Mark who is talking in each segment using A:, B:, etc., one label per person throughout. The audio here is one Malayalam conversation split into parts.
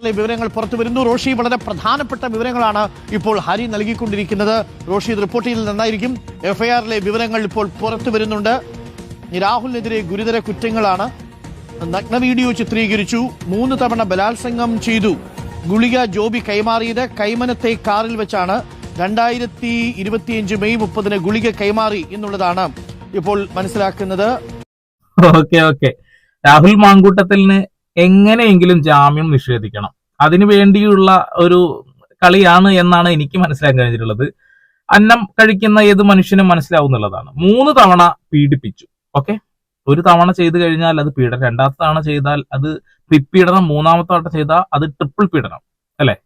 A: വിവരങ്ങൾ പുറത്തു വരുന്നു. റോഷി വളരെ പ്രധാനപ്പെട്ട വിവരങ്ങളാണ് ഇപ്പോൾ ഹരി നൽകിക്കൊണ്ടിരിക്കുന്നത്. റോഷി ഇത് റിപ്പോർട്ട് ചെയ്തത് നന്നായിരിക്കും. എഫ്ഐആറിലെ വിവരങ്ങൾ ഇപ്പോൾ പുറത്തു വരുന്നുണ്ട്. രാഹുലിനെതിരെ ഗുരുതര കുറ്റങ്ങളാണ്. നഗ്ന വീഡിയോ ചിത്രീകരിച്ചു. മൂന്ന് തവണ ബലാത്സംഗം ചെയ്തു. ഗുളിക ജോബി കൈമാറിയത് കൈമനത്തെ കാറിൽ വെച്ചാണ്. രണ്ടായിരത്തി ഇരുപത്തിയഞ്ച് മെയ് മുപ്പതിന് ഗുളിക കൈമാറി എന്നുള്ളതാണ് ഇപ്പോൾ മനസ്സിലാക്കുന്നത്.
B: Okay okay. രാഹുൽ മാങ്കൂട്ടത്തിന് എങ്ങനെയെങ്കിലും ജാമ്യം നിഷേധിക്കണം. അതിനു വേണ്ടിയുള്ള ഒരു കളിയാണ് എന്നാണ് എനിക്ക് മനസ്സിലാക്കാൻ കഴിഞ്ഞിട്ടുള്ളത്. അന്നം കഴിക്കുന്ന ഏത് മനുഷ്യനും മനസ്സിലാവുന്നുള്ളതാണ് മൂന്ന് തവണ പീഡിപ്പിച്ചു. ഓക്കെ? ഒരു തവണ ചെയ്തു കഴിഞ്ഞാൽ അത് പീഡനം. രണ്ടാമത്തെ തവണ ചെയ്താൽ അത് പിപ്പീഡനം മൂന്നാമത്തെ തവണ ചെയ്താൽ അത് ട്രിപ്പിൾ പീഡനം. അല്ലെ?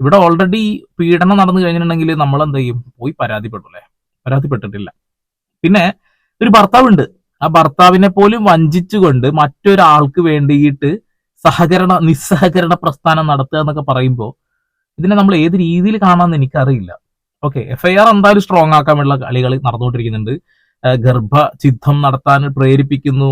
B: ഇവിടെ ഓൾറെഡി പീഡനം നടന്നു കഴിഞ്ഞിട്ടുണ്ടെങ്കിൽ നമ്മൾ എന്ത് ചെയ്യും? പോയി അല്ലെ? പരാതിപ്പെട്ടിട്ടില്ല. പിന്നെ ഒരു ഭർത്താവുണ്ട്. ആ ഭർത്താവിനെ പോലും വഞ്ചിച്ചുകൊണ്ട് മറ്റൊരാൾക്ക് വേണ്ടിയിട്ട് സഹകരണ നിസ്സഹകരണ പ്രസ്ഥാനം നടത്തുക എന്നൊക്കെ പറയുമ്പോൾ ഇതിനെ നമ്മൾ ഏത് രീതിയിൽ കാണാമെന്ന് എനിക്കറിയില്ല. ഓക്കെ എഫ് ഐ ആർ എന്തായാലും സ്ട്രോങ് ആക്കാനുള്ള കളികൾ നടന്നുകൊണ്ടിരിക്കുന്നുണ്ട്. ഗർഭ ചിദ്ധം നടത്താൻ പ്രേരിപ്പിക്കുന്നു.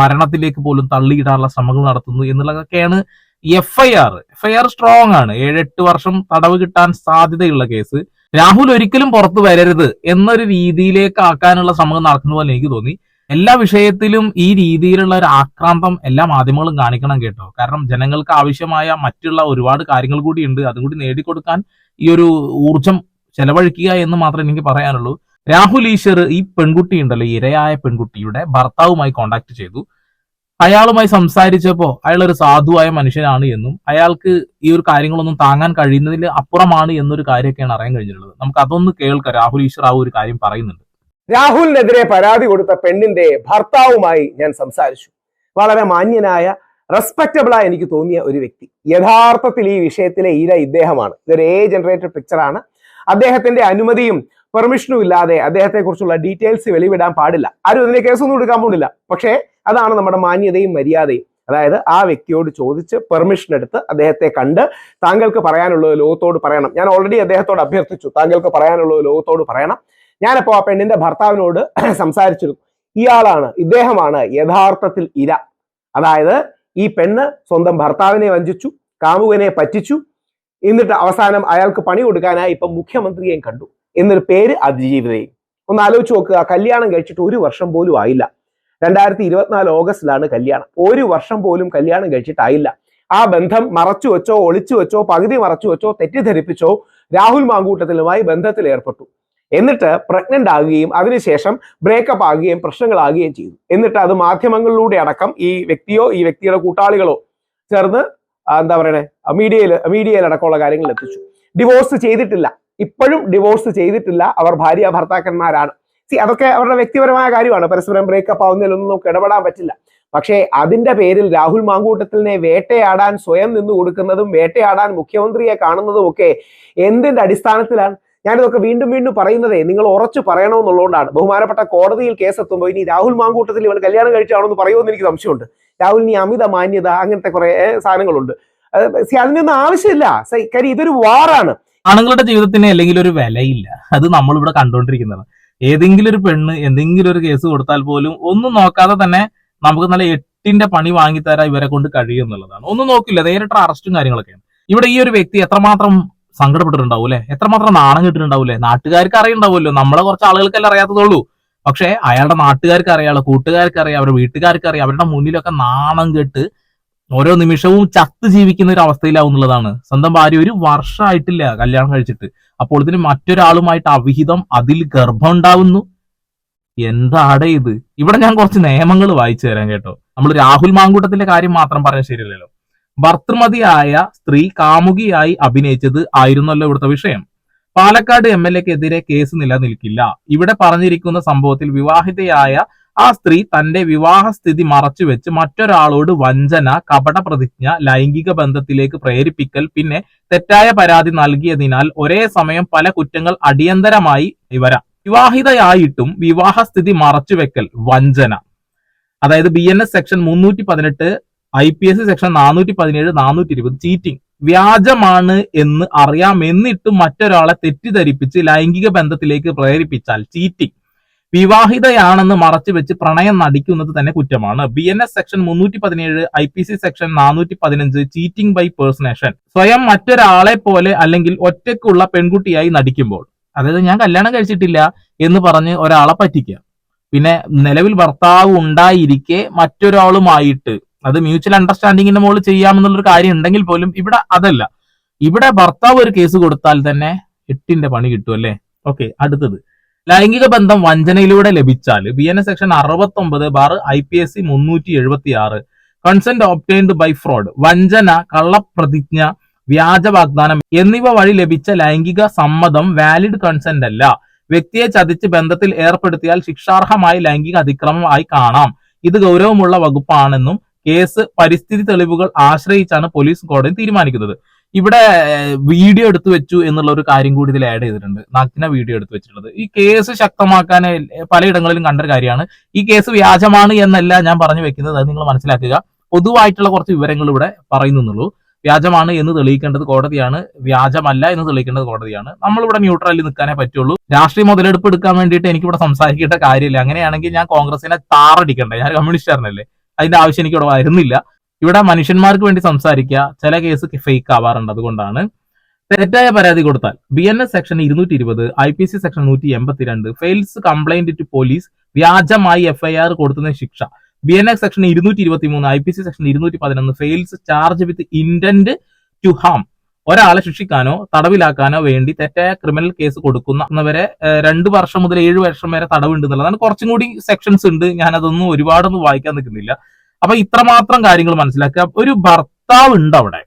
B: മരണത്തിലേക്ക് പോലും തള്ളിയിടാനുള്ള ശ്രമങ്ങൾ നടത്തുന്നു എന്നുള്ളതൊക്കെയാണ് F I R F I R strong ആണ്. ഏഴെട്ട് വർഷം തടവ് കിട്ടാൻ സാധ്യതയുള്ള കേസ്. രാഹുൽ ഒരിക്കലും പുറത്തു വരരുത് എന്നൊരു രീതിയിലേക്ക് ആക്കാനുള്ള ശ്രമങ്ങൾ നടക്കുന്ന പോലെ എനിക്ക് തോന്നി. എല്ലാ വിഷയത്തിലും ഈ രീതിയിലുള്ള ഒരു ആക്രാന്തം എല്ലാ മാധ്യമങ്ങളും കാണിക്കണം കേട്ടോ. കാരണം ജനങ്ങൾക്ക് ആവശ്യമായ മറ്റുള്ള ഒരുപാട് കാര്യങ്ങൾ കൂടിയുണ്ട് അതും കൂടി നേടിക്കൊടുക്കാൻ ഈ ഒരു ഊർജം ചെലവഴിക്കുക എന്ന് മാത്രമേ എനിക്ക് പറയാനുള്ളൂ. രാഹുൽ ഈശ്വർ ഈ പെൺകുട്ടി ഉണ്ടല്ലോ ഇരയായ പെൺകുട്ടിയുടെ ഭർത്താവുമായി കോണ്ടാക്ട് ചെയ്തു. അയാളുമായി സംസാരിച്ചപ്പോൾ അയാൾ ഒരു സാധുവായ മനുഷ്യനാണ് എന്നും അയാൾക്ക് ഈ ഒരു കാര്യങ്ങളൊന്നും താങ്ങാൻ കഴിയുന്നതിൽ അപ്പുറമാണ് എന്നൊരു കാര്യമൊക്കെയാണ് അറിയാൻ കഴിഞ്ഞിട്ടുള്ളത്. നമുക്ക് അതൊന്ന് കേൾക്കാം. രാഹുൽ ഈശ്വർ ആ ഒരു കാര്യം പറയുന്നുണ്ട്.
C: രാഹുലിനെതിരെ പരാതി കൊടുത്ത പെണ്ണിന്റെ ഭർത്താവുമായി ഞാൻ സംസാരിച്ചു. വളരെ മാന്യനായ റെസ്പെക്റ്റബിളായി എനിക്ക് തോന്നിയ ഒരു വ്യക്തി. യഥാർത്ഥത്തിൽ ഈ വിഷയത്തിലെ ഇര ഇദ്ദേഹമാണ്. ഇതൊരു എ ജനറേറ്റഡ് പിക്ചറാണ് അദ്ദേഹത്തിന്റെ അനുമതിയും പെർമിഷനും ഇല്ലാതെ അദ്ദേഹത്തെ കുറിച്ചുള്ള ഡീറ്റെയിൽസ് വെളിവിടാൻ പാടില്ല. ആരും ഇതിനെ കേസൊന്നും എടുക്കാൻ പോകുന്നില്ല. പക്ഷേ അതാണ് നമ്മുടെ മാന്യതയും മര്യാദയും. അതായത് ആ വ്യക്തിയോട് ചോദിച്ച് പെർമിഷൻ എടുത്ത് അദ്ദേഹത്തെ കണ്ട് താങ്കൾക്ക് പറയാനുള്ളത് ലോകത്തോട് പറയണം. ഞാൻ ഓൾറെഡി അദ്ദേഹത്തോട് അഭ്യർത്ഥിച്ചു. താങ്കൾക്ക് പറയാനുള്ളത് ലോകത്തോട് പറയണം. ഞാനപ്പോ ആ പെണ്ണിന്റെ ഭർത്താവിനോട് സംസാരിച്ചിരുന്നു. ഇയാളാണ് ഇദ്ദേഹമാണ് യഥാർത്ഥത്തിൽ ഇര. അതായത് ഈ പെണ്ണ് സ്വന്തം ഭർത്താവിനെ വഞ്ചിച്ചു കാമുകനെ പറ്റിച്ചു. എന്നിട്ട് അവസാനം അയാൾക്ക് പണി കൊടുക്കാനായി ഇപ്പം മുഖ്യമന്ത്രിയെയും കണ്ടു. എന്നൊരു പേര് അതിജീവിതയും ഒന്ന് ആലോചിച്ച് നോക്കുക കല്യാണം കഴിച്ചിട്ട് ഒരു വർഷം പോലും ആയില്ല. രണ്ടായിരത്തി ഇരുപത്തിനാല് ഓഗസ്റ്റിലാണ് കല്യാണം. ഒരു വർഷം പോലും കല്യാണം കഴിച്ചിട്ടായില്ല. ആ ബന്ധം മറച്ചു വെച്ചോ ഒളിച്ചു വെച്ചോ പകുതി മറച്ചു വെച്ചോ തെറ്റിദ്ധരിപ്പിച്ചോ രാഹുൽ മാങ്കൂട്ടത്തിലുമായി ബന്ധത്തിൽ ഏർപ്പെട്ടു എന്നിട്ട് പ്രഗ്നന്റ് ആകുകയും അതിനുശേഷം ബ്രേക്കപ്പ് ആകുകയും പ്രശ്നങ്ങളാകുകയും ചെയ്തു. എന്നിട്ട് അത് മാധ്യമങ്ങളിലൂടെ അടക്കം ഈ വ്യക്തിയോ ഈ വ്യക്തിയുടെ കൂട്ടാളികളോ ചേർന്ന് എന്താ പറയണേ മീഡിയയിൽ മീഡിയയിൽ അടക്കമുള്ള കാര്യങ്ങൾ എത്തിച്ചു. ഡിവോഴ്സ് ചെയ്തിട്ടില്ല. ഇപ്പോഴും ഡിവോഴ്സ് ചെയ്തിട്ടില്ല. അവർ ഭാര്യ ഭർത്താക്കന്മാരാണ്. സി അതൊക്കെ അവരുടെ വ്യക്തിപരമായ കാര്യമാണ്. പരസ്പരം ബ്രേക്കപ്പ് ആവുന്നതിലൊന്നും നമുക്ക് ഇടപെടാൻ പറ്റില്ല. പക്ഷേ അതിന്റെ പേരിൽ രാഹുൽ മാങ്കൂട്ടത്തിനെ വേട്ടയാടാൻ സ്വയം നിന്ന് കൊടുക്കുന്നതും വേട്ടയാടാൻ മുഖ്യമന്ത്രിയെ കാണുന്നതും ഒക്കെ എന്തിന്റെ അടിസ്ഥാനത്തിലാണ്? ഞാനിതൊക്കെ വീണ്ടും വീണ്ടും പറയുന്നതേ നിങ്ങൾ ഉറച്ചു പറയണമെന്നുള്ളതുകൊണ്ടാണ്. ബഹുമാനപ്പെട്ട കോടതിയിൽ കേസ് എത്തുമ്പോൾ ഇനി രാഹുൽ മാങ്കൂട്ടത്തിൽ ഇവൾ കല്യാണം കഴിച്ചാണോ എന്ന് പറയുമെന്ന് എനിക്ക് സംശയമുണ്ട്. നീ അമിത മാന്യത അങ്ങനത്തെ കുറെ സാധനങ്ങളുണ്ട്. അതിനൊന്നും ആവശ്യമില്ല. കാര്യം ഇതൊരു വാറാണ്.
B: ആണുങ്ങളുടെ ജീവിതത്തിന് അല്ലെങ്കിൽ ഒരു വിലയില്ല. അത് നമ്മളിവിടെ കണ്ടുകൊണ്ടിരിക്കുന്നതാണ് ഏതെങ്കിലും ഒരു പെണ്ണ് എന്തെങ്കിലും ഒരു കേസ് കൊടുത്താൽ പോലും ഒന്നും നോക്കാതെ തന്നെ നമുക്ക് നല്ല എട്ടിന്റെ പണി വാങ്ങിത്തരാൻ ഇവരെ കൊണ്ട് കഴിയും എന്നുള്ളതാണ് ഒന്നും നോക്കില്ല നേരിട്ട് അറസ്റ്റും കാര്യങ്ങളൊക്കെയാണ്. ഇവിടെ ഈ ഒരു വ്യക്തി എത്രമാത്രം സങ്കടപ്പെട്ടിട്ടുണ്ടാവും അല്ലെ എത്രമാത്രം നാണം കിട്ടിയിട്ടുണ്ടാവൂലേ നാട്ടുകാർക്ക് അറിയുണ്ടാവുമല്ലോ നമ്മളെ കുറച്ച് ആളുകൾക്കല്ലേ അറിയാത്തതുള്ളൂ. പക്ഷെ അയാളുടെ നാട്ടുകാർക്ക് അറിയാം കൂട്ടുകാർക്ക് അറിയാം അവരുടെ വീട്ടുകാർക്ക് അറിയാം അവരുടെ മുന്നിലൊക്കെ നാണം കെട്ട് ഓരോ നിമിഷവും ചത്ത് ജീവിക്കുന്ന ഒരു അവസ്ഥയിലാവും എന്നുള്ളതാണ്. സ്വന്തം ഭാര്യ ഒരു വർഷമായിട്ടില്ല കല്യാണം കഴിച്ചിട്ട്. അപ്പോൾ ഇതിന് മറ്റൊരാളുമായിട്ട് അവിഹിതം അതിൽ ഗർഭം ഉണ്ടാവുന്നു. എന്താടെ ഇത്? ഇവിടെ ഞാൻ കുറച്ച് നിയമങ്ങൾ വായിച്ചു തരാം കേട്ടോ. നമ്മൾ രാഹുൽ മാങ്കൂട്ടത്തിന്റെ കാര്യം മാത്രം പറയാൻ ശരിയല്ലല്ലോ. ഭർത്തൃമതിയായ സ്ത്രീ കാമുകിയായി അഭിനയിച്ചത് ആയിരുന്നല്ലോ ഇവിടുത്തെ വിഷയം. പാലക്കാട് എം എൽ എക്കെതിരെ കേസ് നിലനിൽക്കില്ല. ഇവിടെ പറഞ്ഞിരിക്കുന്ന സംഭവത്തിൽ വിവാഹിതയായ ആ സ്ത്രീ തന്റെ വിവാഹ വിവാഹസ്ഥിതി മറച്ചുവെച്ച് മറ്റൊരാളോട് വഞ്ചന കപട പ്രതിജ്ഞ ലൈംഗിക ബന്ധത്തിലേക്ക് പ്രേരിപ്പിക്കൽ പിന്നെ തെറ്റായ പരാതി നൽകിയതിനാൽ ഒരേ സമയം പല കുറ്റങ്ങൾ അടിയന്തരമായി വരാം വിവാഹിതയായിട്ടും വിവാഹ സ്ഥിതി മറച്ചുവെക്കൽ വഞ്ചന. അതായത് ബി എൻ എസ് സെക്ഷൻ മുന്നൂറ്റി പതിനെട്ട് ഐ പി എസ് സെക്ഷൻ നാനൂറ്റി പതിനേഴ് നാനൂറ്റി ഇരുപത് ചീറ്റിംഗ് വ്യാജമാണ് എന്ന് അറിയാമെന്നിട്ട് മറ്റൊരാളെ തെറ്റിദ്ധരിപ്പിച്ച് ലൈംഗിക ബന്ധത്തിലേക്ക് പ്രേരിപ്പിച്ചാൽ ചീറ്റിംഗ് വിവാഹിതയാണെന്ന് മറച്ചു വെച്ച് പ്രണയം നടിക്കുന്നത് തന്നെ കുറ്റമാണ്. ബി എൻ എസ് സെക്ഷൻ മുന്നൂറ്റി പതിനേഴ് ഐ പി സി സെക്ഷൻ നാനൂറ്റി പതിനഞ്ച് ചീറ്റിംഗ് ബൈ പേഴ്സണേഷൻ സ്വയം മറ്റൊരാളെ പോലെ അല്ലെങ്കിൽ ഒറ്റയ്ക്കുള്ള പെൺകുട്ടിയായി നടിക്കുമ്പോൾ. അതായത് ഞാൻ കല്യാണം കഴിച്ചിട്ടില്ല എന്ന് പറഞ്ഞ് ഒരാളെ പറ്റിക്കുക. പിന്നെ നിലവിൽ ഭർത്താവ് ഉണ്ടായിരിക്കെ മറ്റൊരാളുമായിട്ട് അത് മ്യൂച്വൽ അണ്ടർസ്റ്റാൻഡിങ്ങിന്റെ മുകളിൽ ചെയ്യാമെന്നുള്ളൊരു കാര്യം ഉണ്ടെങ്കിൽ പോലും ഇവിടെ അതല്ല. ഇവിടെ ഭർത്താവ് ഒരു കേസ് കൊടുത്താൽ തന്നെ എട്ടിന്റെ പണി കിട്ടും അല്ലേ? ഓക്കെ അടുത്തത്. ലൈംഗിക ബന്ധം വഞ്ചനയിലൂടെ ലഭിച്ചാൽ ബി എൻ എസ് സെക്ഷൻ അറുപത്തി ഒമ്പത് bar I P S C മുന്നൂറ്റി എഴുപത്തി ആറ് കൺസെന്റ് ഓപ്റ്റൈൻഡ് ബൈ ഫ്രോഡ് വഞ്ചന കള്ളപ്രതിജ്ഞ വ്യാജ വാഗ്ദാനം എന്നിവ വഴി ലഭിച്ച ലൈംഗിക സമ്മതം വാലിഡ് കൺസെന്റ് അല്ല. വ്യക്തിയെ ചതിച്ച് ബന്ധത്തിൽ ഏർപ്പെടുത്തിയാൽ ശിക്ഷാർഹമായ ലൈംഗിക അതിക്രമമായി കാണാം. ഇത് ഗൗരവമുള്ള വകുപ്പാണെന്നും കേസ് പരിസ്ഥിതി തെളിവുകൾ ആശ്രയിച്ചാണ് പോലീസ് കോടതി തീരുമാനിക്കുന്നത്. ഇവിടെ വീഡിയോ എടുത്തു വെച്ചു എന്നുള്ള ഒരു കാര്യം കൂടി ഇതിൽ ആഡ് ചെയ്തിട്ടുണ്ട്. നഗ്ന വീഡിയോ എടുത്തു വെച്ചിട്ടുള്ളത്. ഈ കേസ് ശക്തമാക്കാൻ പലയിടങ്ങളിലും കണ്ടൊരു കാര്യമാണ്. ഈ കേസ് വ്യാജമാണ് എന്നല്ല ഞാൻ പറഞ്ഞു വെക്കുന്നത്. അത് നിങ്ങൾ മനസ്സിലാക്കുക. പൊതുവായിട്ടുള്ള കുറച്ച് വിവരങ്ങൾ ഇവിടെ പറയുന്നുള്ളൂ വ്യാജമാണ് എന്ന് തെളിയിക്കേണ്ടത് കോടതിയാണ്. വ്യാജമല്ല എന്ന് തെളിയിക്കേണ്ടത് കോടതിയാണ്. നമ്മളിവിടെ ന്യൂട്രലിൽ നിൽക്കാനേ പറ്റുള്ളൂ. രാഷ്ട്രീയ മുതലെടുപ്പ് എടുക്കാൻ വേണ്ടിയിട്ട് എനിക്കിവിടെ സംസാരിക്കേണ്ട കാര്യമില്ല. അങ്ങനെയാണെങ്കിൽ ഞാൻ കോൺഗ്രസിനെ താറടിക്കണ്ടേ ഞാൻ കമ്മ്യൂണിസ്റ്റുകാരനല്ലേ അതിന്റെ ആവശ്യം എനിക്ക് ഇവിടെ വരുന്നില്ല. ഇവിടെ മനുഷ്യന്മാർക്ക് വേണ്ടി സംസാരിക്കുക ചില കേസ് ഫേക്ക് ആവാറുണ്ട്. അതുകൊണ്ടാണ്. തെറ്റായ പരാതി കൊടുത്താൽ ബി എൻ എസ് സെക്ഷൻ ഇരുന്നൂറ്റി ഇരുപത് ഐ പി സി സെക്ഷൻ നൂറ്റി എൺപത്തിരണ്ട് ഫെയിൽസ് കംപ്ലൈന്റ് ടു പോലീസ് വ്യാജമായി എഫ്ഐആർ കൊടുത്തുന്ന ശിക്ഷ. ബി എൻ എക്സ് സെക്ഷൻ ഇരുന്നൂറ്റി ഇരുപത്തി മൂന്ന് ഐ പി സി സെക്ഷൻ ഇരുന്നൂറ്റി പതിനൊന്ന് false charge with intent to harm ഒരാളെ ശിക്ഷിക്കാനോ തടവിലാക്കാനോ വേണ്ടി തെറ്റായ ക്രിമിനൽ കേസ് കൊടുക്കുന്നവരെ രണ്ട് വർഷം മുതൽ ഏഴ് വർഷം വരെ തടവുണ്ട് എന്നുള്ളതാണ്. കുറച്ചും കൂടി സെക്ഷൻസ് ഉണ്ട്. ഞാൻ അതൊന്നും ഒരുപാടൊന്നും വായിക്കാൻ നിൽക്കുന്നില്ല. അപ്പൊ ഇത്രമാത്രം കാര്യങ്ങൾ മനസ്സിലാക്കുക. ഒരു ഭർത്താവ് ഉണ്ട് അവിടെ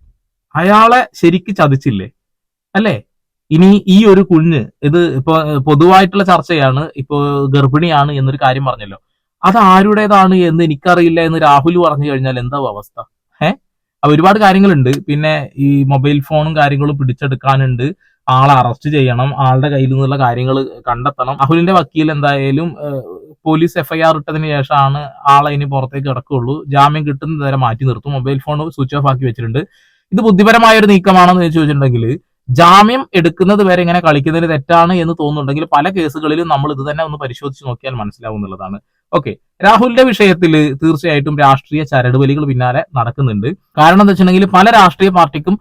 B: അയാളെ ശരിക്ക് ചതിച്ചില്ലേ? അല്ലേ? ഇനി ഈ ഒരു കുഞ്ഞ് ഇത് ഇപ്പൊ പൊതുവായിട്ടുള്ള ചർച്ചയാണ്. ഇപ്പോ ഗർഭിണിയാണ് എന്നൊരു കാര്യം പറഞ്ഞല്ലോ. അത് ആരുടേതാണ് എന്ന് എനിക്കറിയില്ല എന്ന് രാഹുൽ പറഞ്ഞു കഴിഞ്ഞാൽ എന്താ അവസ്ഥ? ഏഹ്? അപ്പൊ ഒരുപാട് കാര്യങ്ങളുണ്ട്. പിന്നെ ഈ മൊബൈൽ ഫോണും കാര്യങ്ങളും പിടിച്ചെടുക്കാനുണ്ട്. ആളെ അറസ്റ്റ് ചെയ്യണം. ആളുടെ കയ്യിൽ നിന്നുള്ള കാര്യങ്ങൾ കണ്ടെത്തണം. അഹുലിന്റെ വക്കീൽ എന്തായാലും പോലീസ് എഫ്ഐആർ ഇട്ടതിന് ശേഷമാണ് ആളെ ഇനി പുറത്തേക്ക് കിടക്കുള്ളൂ ജാമ്യം കിട്ടുന്ന വരെ മാറ്റി നിർത്തും. മൊബൈൽ ഫോൺ സ്വിച്ച് ഓഫ് ആക്കി വെച്ചിട്ടുണ്ട്. ഇത് ബുദ്ധിപരമായ ഒരു നീക്കമാണെന്ന് ചോദിച്ചിട്ടുണ്ടെങ്കിൽ ജാമ്യം എടുക്കുന്നത് വരെ ഇങ്ങനെ കളിക്കുന്നതിന് തെറ്റാണ് എന്ന് തോന്നുന്നുണ്ടെങ്കിൽ പല കേസുകളിലും നമ്മൾ ഇത് തന്നെ ഒന്ന് പരിശോധിച്ച് നോക്കിയാൽ മനസ്സിലാവും എന്നുള്ളതാണ്. ഓക്കെ രാഹുലിന്റെ വിഷയത്തിൽ തീർച്ചയായിട്ടും രാഷ്ട്രീയ ചരടുവലികൾ പിന്നാലെ നടക്കുന്നുണ്ട്. കാരണം എന്താ വെച്ചിട്ടുണ്ടെങ്കിൽ പല രാഷ്ട്രീയ പാർട്ടിക്കും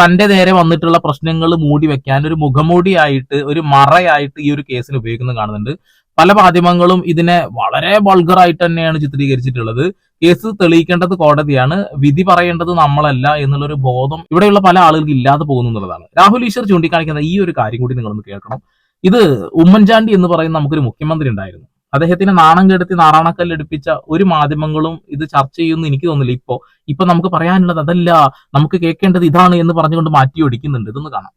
B: തന്റെ നേരെ വന്നിട്ടുള്ള പ്രശ്നങ്ങൾ മൂടി വെക്കാൻ ഒരു മുഖമൂടിയായിട്ട് ഒരു മറയായിട്ട് ഈ ഒരു കേസിന് ഉപയോഗിക്കുന്നത് കാണുന്നുണ്ട്. പല മാധ്യമങ്ങളും ഇതിനെ വളരെ വൾഗറായിട്ട് തന്നെയാണ് ചിത്രീകരിച്ചിട്ടുള്ളത്. കേസ് തെളിയിക്കേണ്ടത് കോടതിയാണ്. വിധി പറയേണ്ടത് നമ്മളല്ല എന്നുള്ളൊരു ബോധം ഇവിടെയുള്ള പല ആളുകൾക്ക് ഇല്ലാതെ പോകുന്നു എന്നുള്ളതാണ്. രാഹുൽ ഈശ്വർ ചൂണ്ടിക്കാണിക്കുന്ന ഈ ഒരു കാര്യം കൂടി നിങ്ങളൊന്ന് കേൾക്കണം. ഇത് ഉമ്മൻചാണ്ടി എന്ന് പറയുന്ന നമുക്കൊരു മുഖ്യമന്ത്രി ഉണ്ടായിരുന്നു. അദ്ദേഹത്തിന് നാണം കെടുത്തി നാറാണക്കല്ലടിപ്പിച്ച ഒരു മാധ്യമങ്ങളും ഇത് ചർച്ച ചെയ്യുമെന്ന് എനിക്ക് തോന്നുന്നില്ല. ഇപ്പോ ഇപ്പൊ നമുക്ക് പറയാനുള്ളത് അതല്ല. നമുക്ക് കേൾക്കേണ്ടത് ഇതാണ് എന്ന് പറഞ്ഞുകൊണ്ട് മാറ്റി ഒടിക്കുന്നുണ്ട്. ഇതൊന്ന് കാണാം.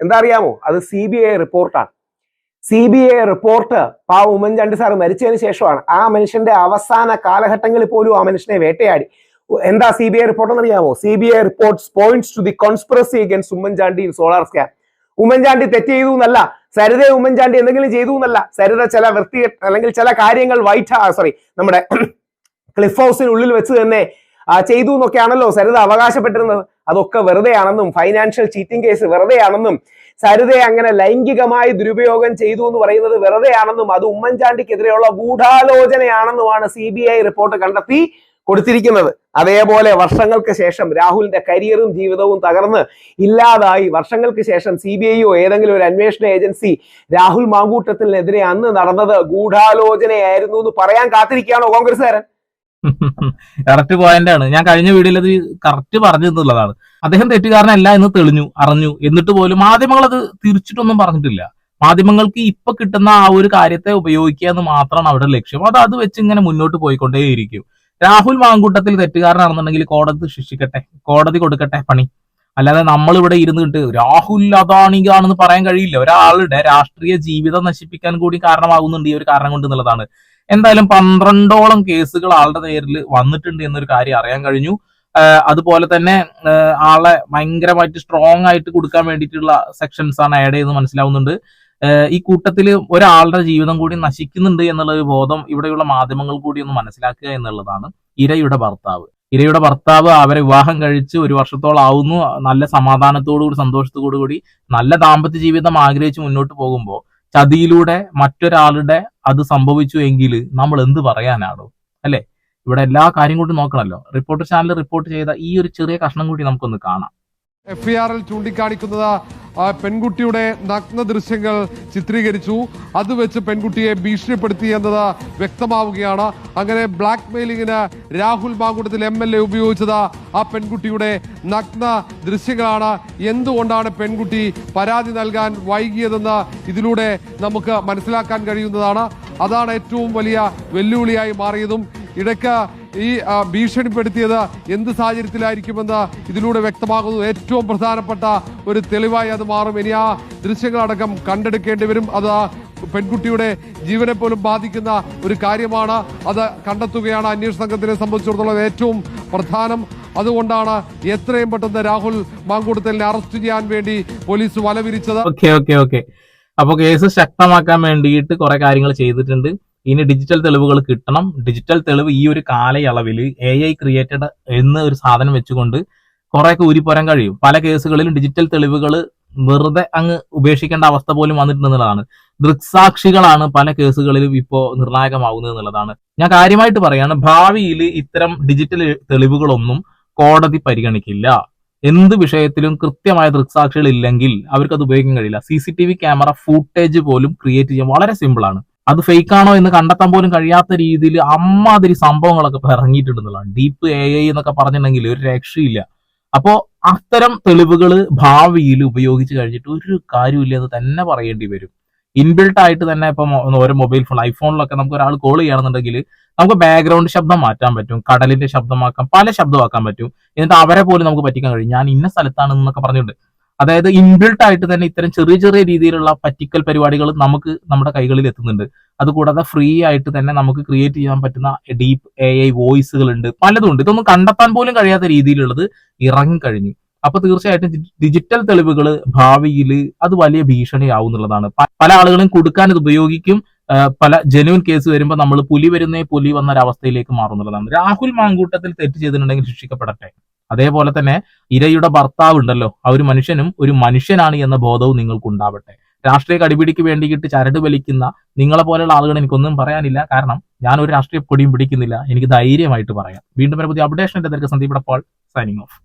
C: എന്താ അറിയാമോ? അത് സി ബി ഐ റിപ്പോർട്ടാണ് സി ബി ഐ റിപ്പോർട്ട് ആ ഉമ്മൻചാണ്ടി സാർ മരിച്ചതിന് ശേഷമാണ് ആ മനുഷ്യന്റെ അവസാന കാലഘട്ടങ്ങളിൽ പോലും ആ മനുഷ്യനെ വേട്ടയാടി. എന്താ സി ബി ഐ റിപ്പോർട്ട് എന്ന് അറിയാമോ? C B I reports points to the conspiracy against Oommen Chandy in solar scam Oommen Chandy തെറ്റ് ചെയ്തു എന്നല്ല സരിത ഉമ്മൻചാണ്ടി എന്തെങ്കിലും ചെയ്തു എന്നല്ല. സരിത ചില വൃത്തി അല്ലെങ്കിൽ ചില കാര്യങ്ങൾ വൈറ്റ് സോറി നമ്മുടെ ക്ലിഫ് ഹൗസിനുള്ളിൽ വെച്ച് തന്നെ ചെയ്തു എന്നൊക്കെയാണല്ലോ സരിത അവകാശപ്പെട്ടിരുന്നത്. അതൊക്കെ വെറുതെയാണെന്നും ഫൈനാൻഷ്യൽ ചീറ്റിംഗ് കേസ് വെറുതെയാണെന്നും സരിതയെ അങ്ങനെ ലൈംഗികമായി ദുരുപയോഗം ചെയ്തു എന്ന് പറയുന്നത് വെറുതെയാണെന്നും അത് ഉമ്മൻചാണ്ടിക്കെതിരെയുള്ള ഗൂഢാലോചനയാണെന്നുമാണ് സി ബി ഐ റിപ്പോർട്ട് കണ്ടെത്തി കൊടുത്തിരിക്കുന്നത്. അതേപോലെ വർഷങ്ങൾക്ക് ശേഷം രാഹുലിന്റെ കരിയറും ജീവിതവും തകർന്ന് ഇല്ലാതായി. വർഷങ്ങൾക്ക് ശേഷം സി ബി ഐയോ ഏതെങ്കിലും ഒരു അന്വേഷണ ഏജൻസി രാഹുൽ മാങ്കൂട്ടത്തിനെതിരെ അന്ന് നടന്നത് ഗൂഢാലോചനയായിരുന്നു എന്ന് പറയാൻ കാത്തിരിക്കുകയാണോ കോൺഗ്രസ്സുകാരൻ?
B: കറക്റ്റ് പോയിന്റ് ആണ്. ഞാൻ കഴിഞ്ഞ വീഡിയോയിൽ അത് കറക്റ്റ് പറഞ്ഞു എന്നുള്ളതാണ് അദ്ദേഹം തെറ്റുകാരനല്ല എന്ന് തെളിഞ്ഞു അറിഞ്ഞു. എന്നിട്ട് പോലും മാധ്യമങ്ങൾ അത് തിരിച്ചിട്ടൊന്നും പറഞ്ഞിട്ടില്ല. മാധ്യമങ്ങൾക്ക് ഇപ്പൊ കിട്ടുന്ന ആ ഒരു കാര്യത്തെ ഉപയോഗിക്കുക എന്ന് മാത്രമാണ് അവരുടെ ലക്ഷ്യം. അത് അത് വെച്ച് ഇങ്ങനെ മുന്നോട്ട് പോയിക്കൊണ്ടേയിരിക്കും. രാഹുൽ മാങ്കൂട്ടത്തിൽ തെറ്റുകാരനാണെന്നുണ്ടെങ്കിൽ കോടതി ശിക്ഷിക്കട്ടെ കോടതി കൊടുക്കട്ടെ പണി. അല്ലാതെ നമ്മൾ ഇവിടെ ഇരുന്നിട്ട് രാഹുൽ അദാണികാണെന്ന് പറയാൻ കഴിയില്ല. ഒരാളുടെ രാഷ്ട്രീയ ജീവിതം നശിപ്പിക്കാൻ കൂടി കാരണമാകുന്നുണ്ട് ഈ ഒരു കാരണം കൊണ്ട് എന്നുള്ളതാണ്. എന്തായാലും പന്ത്രണ്ടോളം കേസുകൾ ആളുടെ നേരിൽ വന്നിട്ടുണ്ട് എന്നൊരു കാര്യം അറിയാൻ കഴിഞ്ഞു. അതുപോലെ തന്നെ ആളെ ഭയങ്കരമായിട്ട് സ്ട്രോങ് ആയിട്ട് കൊടുക്കാൻ വേണ്ടിയിട്ടുള്ള സെക്ഷൻസ് ആണ് ആഡ് ചെയ്ത് മനസ്സിലാവുന്നുണ്ട്. ഈ കൂട്ടത്തിൽ ഒരാളുടെ ജീവിതം കൂടി നശിക്കുന്നുണ്ട് എന്നുള്ള ഒരു ബോധം ഇവിടെയുള്ള മാധ്യമങ്ങൾ കൂടി ഒന്ന് മനസ്സിലാക്കുക എന്നുള്ളതാണ് ഇരയുടെ ഭർത്താവ്. ഇരയുടെ ഭർത്താവ് അവരെ വിവാഹം കഴിച്ച് ഒരു വർഷത്തോളം ആവുന്നു. നല്ല സമാധാനത്തോടു കൂടി സന്തോഷത്തോടു കൂടി നല്ല ദാമ്പത്യ ജീവിതം ആഗ്രഹിച്ച് മുന്നോട്ട് പോകുമ്പോൾ ചതിയിലൂടെ മറ്റൊരാളുടെ അത് സംഭവിച്ചു എങ്കിൽ നമ്മൾ എന്ത് പറയാനാണോ? അല്ലേ? ഇവിടെ എല്ലാ കാര്യം കൂടി നോക്കണമല്ലോ റിപ്പോർട്ടർ ചാനൽ റിപ്പോർട്ട് ചെയ്ത ഈ ഒരു ചെറിയ കഷ്ണം കൂടി നമുക്കൊന്ന് കാണാം.
D: എഫ്ഐആറിൽ ചൂണ്ടിക്കാണിക്കുന്നത് ആ പെൺകുട്ടിയുടെ നഗ്ന ദൃശ്യങ്ങൾ ചിത്രീകരിച്ചു. അത് വെച്ച് പെൺകുട്ടിയെ ഭീഷണിപ്പെടുത്തി എന്നത് വ്യക്തമാവുകയാണ്. അങ്ങനെ black മെയിലിങ്ങിന് Rahul Mankoottathil M L A ഉപയോഗിച്ചത് ആ പെൺകുട്ടിയുടെ നഗ്ന ദൃശ്യങ്ങളാണ്. എന്തുകൊണ്ടാണ് പെൺകുട്ടി പരാതി നൽകാൻ വൈകിയതെന്ന് ഇതിലൂടെ നമുക്ക് മനസ്സിലാക്കാൻ കഴിയുന്നതാണ്. അതാണ് ഏറ്റവും വലിയ വെല്ലുവിളിയായി മാറിയതും. ഇടയ്ക്ക് ഈ ഭീഷണിപ്പെടുത്തിയത് എന്ത് സാഹചര്യത്തിലായിരിക്കുമെന്ന് ഇതിലൂടെ വ്യക്തമാകുന്നു. ഏറ്റവും പ്രധാനപ്പെട്ട ഒരു തെളിവായി അത് മാറും. ഇനി ആ ദൃശ്യങ്ങളടക്കം കണ്ടെടുക്കേണ്ടി വരും. അത് പെൺകുട്ടിയുടെ ജീവനെ പോലും ബാധിക്കുന്ന ഒരു കാര്യമാണ്. അത് കണ്ടെത്തുകയാണ് അന്വേഷണ സംഘത്തിനെ സംബന്ധിച്ചിടത്തോളം ഏറ്റവും പ്രധാനം. അതുകൊണ്ടാണ് എത്രയും പെട്ടെന്ന് രാഹുൽ മാങ്കൂട്ടത്തലിനെ അറസ്റ്റ് ചെയ്യാൻ വേണ്ടി പോലീസ് വലവിരിച്ചത്.
B: Okay okay okay. അപ്പൊ കേസ് ശക്തമാക്കാൻ വേണ്ടിയിട്ട് കുറെ കാര്യങ്ങൾ ചെയ്തിട്ടുണ്ട്. ഇനി ഡിജിറ്റൽ തെളിവുകൾ കിട്ടണം. ഡിജിറ്റൽ തെളിവ് ഈ ഒരു കാലയളവിൽ എ ഐ ക്രിയേറ്റഡ് എന്ന ഒരു സാധനം വെച്ചുകൊണ്ട് കുറെയൊക്കെ ഊരിപ്പോരാൻ കഴിയും. പല കേസുകളിലും ഡിജിറ്റൽ തെളിവുകൾ വെറുതെ അങ്ങ് ഉപേക്ഷിക്കേണ്ട അവസ്ഥ പോലും വന്നിട്ടുണ്ടെന്നുള്ളതാണ് ദൃക്സാക്ഷികളാണ് പല കേസുകളിലും ഇപ്പോ നിർണായകമാവുന്നത് എന്നുള്ളതാണ്. ഞാൻ കാര്യമായിട്ട് പറയാണ് ഭാവിയിൽ ഇത്തരം ഡിജിറ്റൽ തെളിവുകളൊന്നും കോടതി പരിഗണിക്കില്ല. എന്ത് വിഷയത്തിലും കൃത്യമായ ദൃക്സാക്ഷികൾ ഇല്ലെങ്കിൽ അവർക്ക് അത് ഉപയോഗിക്കാൻ കഴിയില്ല. C C T V camera footage പോലും ക്രിയേറ്റ് ചെയ്യാൻ വളരെ സിമ്പിൾ ആണ്. അത് ഫേക്ക് ആണോ എന്ന് കണ്ടെത്താൻ പോലും കഴിയാത്ത രീതിയിൽ അമ്മാതിരി സംഭവങ്ങളൊക്കെ ഇപ്പൊ ഇറങ്ങിയിട്ടുണ്ടെന്നുള്ളതാണ്. ഡീപ്പ് എ ഐ എന്നൊക്കെ പറഞ്ഞിട്ടുണ്ടെങ്കിൽ ഒരു രക്ഷയില്ല. അപ്പോ അത്തരം തെളിവുകൾ ഭാവിയിൽ ഉപയോഗിച്ച് കഴിഞ്ഞിട്ട് ഒരു കാര്യമില്ല എന്ന് തന്നെ പറയേണ്ടി വരും. ഇൻബിൽട്ട് ആയിട്ട് തന്നെ ഇപ്പൊ ഓരോ മൊബൈൽ ഫോൺ ഐഫോണിലൊക്കെ നമുക്ക് ഒരാൾ കോൾ ചെയ്യുകയാണെന്നുണ്ടെങ്കിൽ നമുക്ക് ബാക്ക്ഗ്രൗണ്ട് ശബ്ദം മാറ്റാൻ പറ്റും കടലിന്റെ ശബ്ദമാക്കാം പല ശബ്ദമാക്കാൻ പറ്റും. എന്നിട്ട് അവരെ പോലും നമുക്ക് പറ്റിക്കാൻ കഴിയും. ഞാൻ ഇന്ന സ്ഥലത്താണ് എന്നൊക്കെ പറഞ്ഞിട്ടുണ്ട് അതായത് ഇൻബിൽട്ട് ആയിട്ട് തന്നെ ഇത്തരം ചെറിയ ചെറിയ രീതിയിലുള്ള പറ്റിക്കൽ പരിപാടികൾ നമുക്ക് നമ്മുടെ കൈകളിൽ എത്തുന്നുണ്ട്. അതുകൂടാതെ ഫ്രീ ആയിട്ട് തന്നെ നമുക്ക് ക്രിയേറ്റ് ചെയ്യാൻ പറ്റുന്ന ഡീപ്പ് എ ഐ വോയിസുകൾ ഉണ്ട് പലതും ഉണ്ട് ഇതൊന്നും കണ്ടെത്താൻ പോലും കഴിയാത്ത രീതിയിലുള്ളത് ഇറങ്ങി കഴിഞ്ഞു അപ്പൊ തീർച്ചയായിട്ടും ഡിജിറ്റൽ തെളിവുകൾ ഭാവിയിൽ അത് വലിയ ഭീഷണിയാവും എന്നുള്ളതാണ്. പല ആളുകളും കൊടുക്കാൻ ഇത് ഉപയോഗിക്കും. പല ജനുവൻ കേസ് വരുമ്പോൾ നമ്മൾ പുലി വരുന്നേ പുലി വന്ന അവസ്ഥയിലേക്ക് മാറുന്നുള്ളതാണ് രാഹുൽ മാങ്കൂട്ടത്തിൽ തെറ്റ് ചെയ്തിട്ടുണ്ടെങ്കിൽ ശിക്ഷിക്കപ്പെടട്ടെ. അതേപോലെ തന്നെ ഇരയുടെ ഭർത്താവ് ഉണ്ടല്ലോ ആ ഒരു മനുഷ്യനും ഒരു മനുഷ്യനാണ് എന്ന ബോധവും നിങ്ങൾക്ക് ഉണ്ടാവട്ടെ രാഷ്ട്രീയ കടിപിടിക്ക് വേണ്ടിയിട്ട് ചരട് വലിക്കുന്ന നിങ്ങളെ പോലെയുള്ള ആളുകൾ എനിക്കൊന്നും പറയാനില്ല. കാരണം ഞാൻ ഒരു രാഷ്ട്രീയ കൊടിയും പിടിക്കുന്നില്ല. എനിക്ക് ധൈര്യമായിട്ട് പറയാം. വീണ്ടും ഒരു പുതിയ അപ്ഡേഷൻ തിരക്ക് സന്ദീപ് പോൾ സൈനിങ് ഓഫ്